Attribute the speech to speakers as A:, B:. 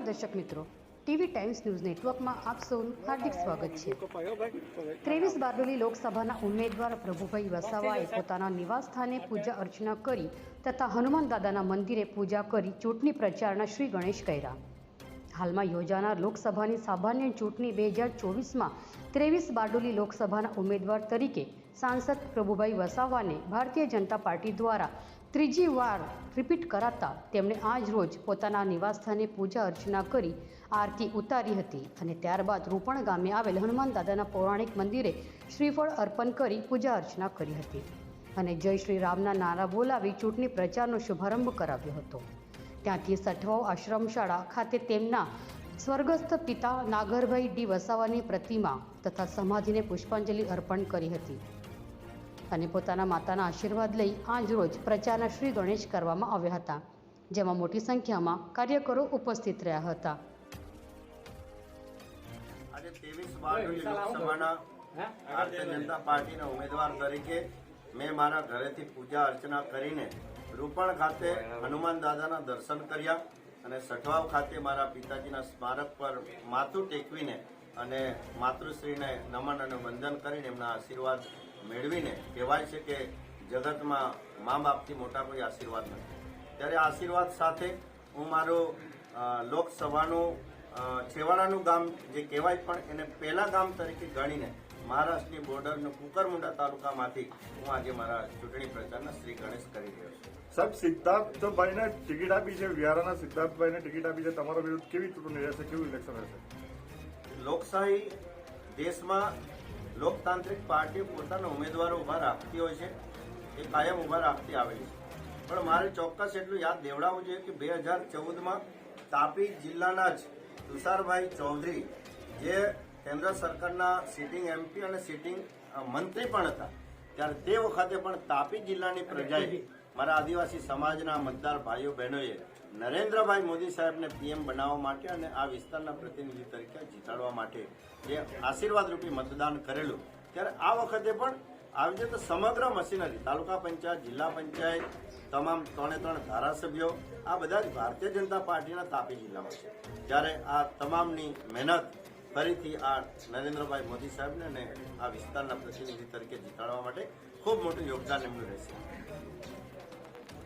A: નમસ્કાર દર્શક મિત્રો. ટીવી ટાઈમ્સ ન્યૂઝ નેટવર્કમાં આપ સૌનું હાર્દિક સ્વાગત છે. ત્રેવીસ બારડોલી લોકસભાના ઉમેદવાર પ્રભુભાઈ વસાવાએ પોતાના નિવાસસ્થાને પૂજા અર્ચના કરી તથા હનુમાન દાદાના મંદિરે પૂજા કરી ચૂંટણી પ્રચારના શ્રી ગણેશ કર્યા. હાલમાં યોજાનાર લોકસભાની સામાન્ય ચૂંટણી બે હજાર ચોવીસમાં ત્રેવીસ બારડોલી લોકસભાના ઉમેદવાર તરીકે સાંસદ પ્રભુભાઈ વસાવાને ભારતીય જનતા પાર્ટી દ્વારા ત્રીજી વાર રિપીટ કરાતા તેમણે આજ રોજ પોતાના નિવાસસ્થાને પૂજા અર્ચના કરી આરતી ઉતારી હતી અને ત્યારબાદ રૂપણ ગામે આવેલ હનુમાન દાદાના પૌરાણિક મંદિરે શ્રીફળ અર્પણ કરી પૂજા અર્ચના કરી હતી અને જય શ્રી રામના નારા બોલાવી ચૂંટણી પ્રચારનો શુભારંભ કરાવ્યો હતો. ત્યાંથી સઠવાઓ આશ્રમશાળા ખાતે તેમના સ્વર્ગસ્થ પિતા નાગરભાઈ ડી વસાવાની પ્રતિમા તથા સમાધિને પુષ્પાંજલિ અર્પણ કરી હતી. અને પોતાના માતાના આશીર્વાદ લઈ આજ રોજ પ્રચારના શ્રી ગણેશ કરવામાં આવ્યા હતા જેમાં મોટી સંખ્યામાં કાર્યકરો ઉપસ્થિત રહ્યા હતા.
B: આજે ત્રેવીસ બારડોલી લોકસભાના ભારતીય જનતા પાર્ટીના ઉમેદવાર તરીકે મેં મારા ઘરેથી પૂજા અર્ચના કરીને રૂપણ ખાતે હનુમાન દાદાના દર્શન કર્યા અને સઠવાવ ખાતે મારા પિતાજીના સ્મારક પર માથું ટેકવીને અને માતૃશ્રીને નમન અને વંદન કરીને એમના આશીર્વાદ મેળવીને કહેવાય છે કે જગતમાં મા બાપથી મોટા કોઈ આશીર્વાદ નથી. ત્યારે આશીર્વાદ સાથે હું મારો લોકસભાનું છેવાડાનું ગામ જે કહેવાય પણ એને પહેલા ગામ તરીકે ગણીને મહારાષ્ટ્રની બોર્ડરનું કુકરમુંડા તાલુકામાંથી હું આજે મારા ચૂંટણી પ્રચારના શ્રી ગણેશ કરી રહ્યો છું.
C: સાહેબ સિદ્ધાર્થભાઈને ટિકિટ આપી છે વ્યારાના સિદ્ધાર્થભાઈને ટિકિટ આપી છે. તમારો વિરુદ્ધ કેવી ચૂંટણી રહેશે? કેવું ઇલેક્શન રહેશે?
B: લોકશાહી દેશમાં લોકતાંત્રિક પાર્ટી પોતાના ઉમેદવારો ઊભા રાખતી હોય છે, એ કાયમ ઊભા રાખતી આવેલી છે. પણ મારે ચોક્કસ એટલું યાદ દેવડાવવું જોઈએ કે બે હજાર ચૌદમાં તાપી જિલ્લાના જ તુષારભાઈ ચૌધરી, જે કેન્દ્ર સરકારના સિટિંગ એમપી અને સિટિંગ મંત્રી પણ હતા, ત્યારે તે વખતે પણ તાપી જિલ્લાની પ્રજાએ મારા આદિવાસી સમાજના મતદાર ભાઈઓ, બહેનોએ નરેન્દ્રભાઈ મોદી સાહેબને પીએમ બનાવવા માટે અને આ વિસ્તારના પ્રતિનિધિ તરીકે જીતાડવા માટે જે આશીર્વાદરૂપી મતદાન કરેલું. ત્યારે આ વખતે પણ આવી રીતે સમગ્ર મશીનરી, તાલુકા પંચાયત, જિલ્લા પંચાયત, તમામ ત્રણે ત્રણ ધારાસભ્યો, આ બધા જ ભારતીય જનતા પાર્ટીના તાપી જિલ્લામાં છે. ત્યારે આ તમામની મહેનત ફરીથી આ નરેન્દ્રભાઈ મોદી સાહેબને અને આ વિસ્તારના પ્રતિનિધિ તરીકે જીતાડવા માટે ખૂબ મોટું યોગદાન એમનું રહેશે.